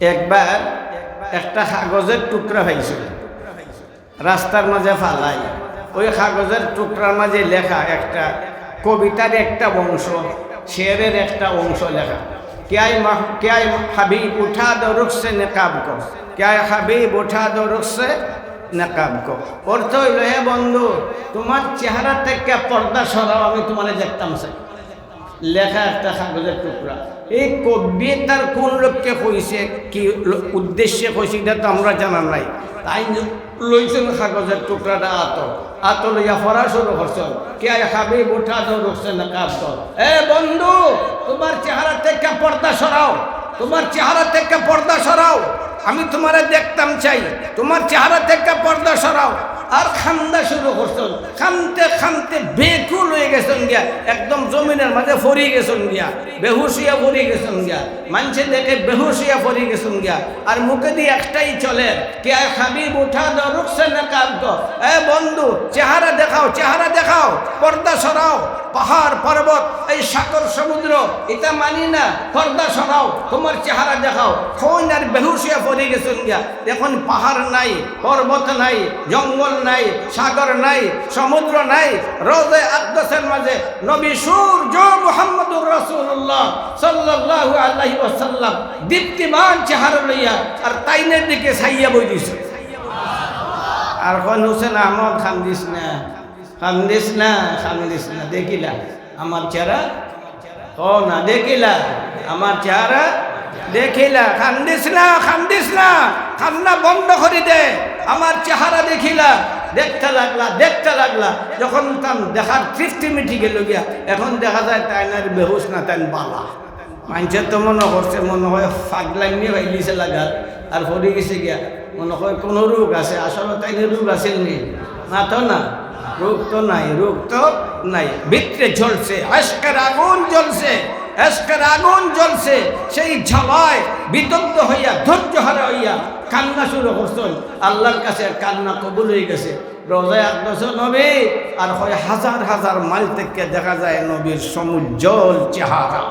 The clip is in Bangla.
একবার একটা কাগজের টুকরা হয়েছিল। রাস্তার মাঝে ফালাই। ওই কাগজের টুকরার মাঝে লেখা একটা, কবিতার একটা অংশ, শেরের একটা অংশ লেখা। ক্যায় কেয় হাবি উঠা দরুকছে নেকাব কর ক্যায় হাবি উঠা দরুকছে নেকাব কর অর্থ হইল হে বন্ধু, তোমার চেহারা থেকে পর্দা সরাও, আমি তোমার দেখতাম সে। লেখা একটা কাগজের টুকরা। এই কবিতার কোন লোককে কইছে, কি উদ্দেশ্যে কইছে, এটা তো আমরা জানা নাই। তাই লইছেন কাগজের টুকরাটা আত আত লইয়া ফরা শুরু করছেন কে খাবি উঠা তো রুখছে না কাপ এ বন্ধু, তোমার চেহারা থেকে পর্দা সরাও। তোমার চেহারা থেকে পর্দা সরাও। আমি তোমারে দেখতাম চাই। তোমার চেহারা থেকে পর্দা সরাও। আর খান্দা শুরু করছেন। খানতে খানতে বেকুল হয়ে গেছেন গিয়া। একদম জমিনের মাঝে ফরিয়ে গেছেন গিয়া। বেহুশিয়া ফরি গেছেন গিয়া। মানুষে দেখে বেহুশিয়া ফরি গেছেন গিয়া। আর মুখে দিয়ে একটাই চলে, কে খাবি উঠা দরুক সে না কাব এ বন্ধু, চেহারা দেখাও, চেহারা পর্দা সরাও, পাহাড়, পর্বত, এই সাগর, সমুদ্র, এটা মানি না। পর্দা সরাও, তোমার চেহারা দেখাও। কোন আর বেহুশিয়া পড়ে গিয়া। এখন পাহাড় নাই, পর্বত নাই, জঙ্গল নাই, সাগর নাই, সমুদ্র নাই। রোজে আকদাসের মাঝে নবী সূর্য মুহাম্মদুর রাসূলুল্লাহ সাল্লাল্লাহু আলাইহি ওয়াসাল্লাম দীপ্তিমান চেহারা লইয়া আর তাইনের দিকে ছাইয়া বই দিছে আর কোন হোসেন আহমদ খান্দিস না। খান্দিস না খান্দিস না, দেখিলা। আমার চেহারা? ও না, দেখিলা। আমার চেহারা? দেখিলা। খান্দিস না খান্দিস না। কান্না বন্ধ করে দে। আমার চেহারা দেখিলা। দেখতে লাগলা দেখতে লাগলা। যখন তার দেখার তৃপ্তি মিটি গেল গিয়া, এখন দেখা যায় তাই না বেহুশ না তাই বালা। মানুষের তো মনে করছে, মনে হয় ফাগলাইনি ভাইলিছে লাগার আর পড়ে গেছে গিয়া, মনে হয় কোনো রোগ আছে, আসলে তাই রোগ আছে নি? না তো না। রোগ তো নাই, রোগ তো নাই। ভিতরে জ্বলছে, আজকের আগুন জ্বলছে, আজকের আগুন জ্বলছে। সেই ঝালায় বিদগ্ধ হইয়া, ধৈর্য হারা হইয়া কান্না শুরু করছেন। আল্লাহর কাছে কান্না কবুল হয়ে গেছে। রোজায় আকদস নবী, আর হয় হাজার হাজার মাইল থেকে দেখা যায় নবীর সমুজ্জ্বল চেহারা।